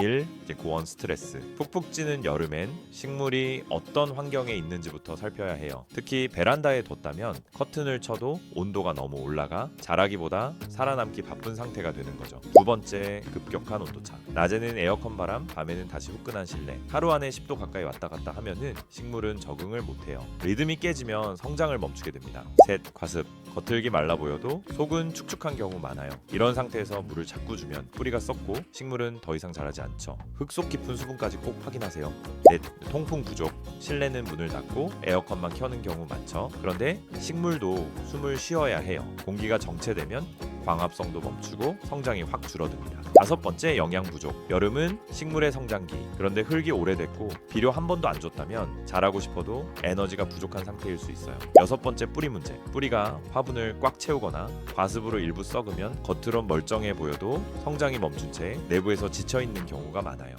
1. 이제 고온 스트레스. 푹푹 찌는 여름엔 식물이 어떤 환경에 있는지부터 살펴야 해요. 특히 베란다에 뒀다면 커튼을 쳐도 온도가 너무 올라가 자라기보다 살아남기 바쁜 상태가 되는 거죠. 두 번째 급격한 온도차. 낮에는 에어컨 바람, 밤에는 다시 후끈한 실내. 하루 안에 10도 가까이 왔다 갔다 하면은 식물은 적응을 못 해요. 리듬이 깨지면 성장을 멈추게 됩니다. 셋 과습. 겉흙이 말라 보여도 속은 축축한 경우 많아요. 이런 상태에서 물을 자꾸 주면 뿌리가 썩고 식물은 더 이상 자라지 않죠. 흙속 깊은 수분까지 꼭 확인하세요. 넷 통풍 부족. 실내는 문을 닫고 에어컨만 켜는 경우 많죠. 그런데 식물도 숨을 쉬어야 해요. 공기가 정체되면 광합성도 멈추고 성장이 확 줄어듭니다. 다섯 번째 영양 부족. 여름은 식물의 성장기. 그런데 흙이 오래됐고 비료 한 번도 안 줬다면 자라고 싶어도 에너지가 부족한 상태일 수 있어요. 여섯 번째 뿌리 문제. 뿌리가 화분을 꽉 채우거나 과습으로 일부 썩으면 겉으론 멀쩡해 보여도 성장이 멈춘 채 내부에서 지쳐 있는 경우가 많아요.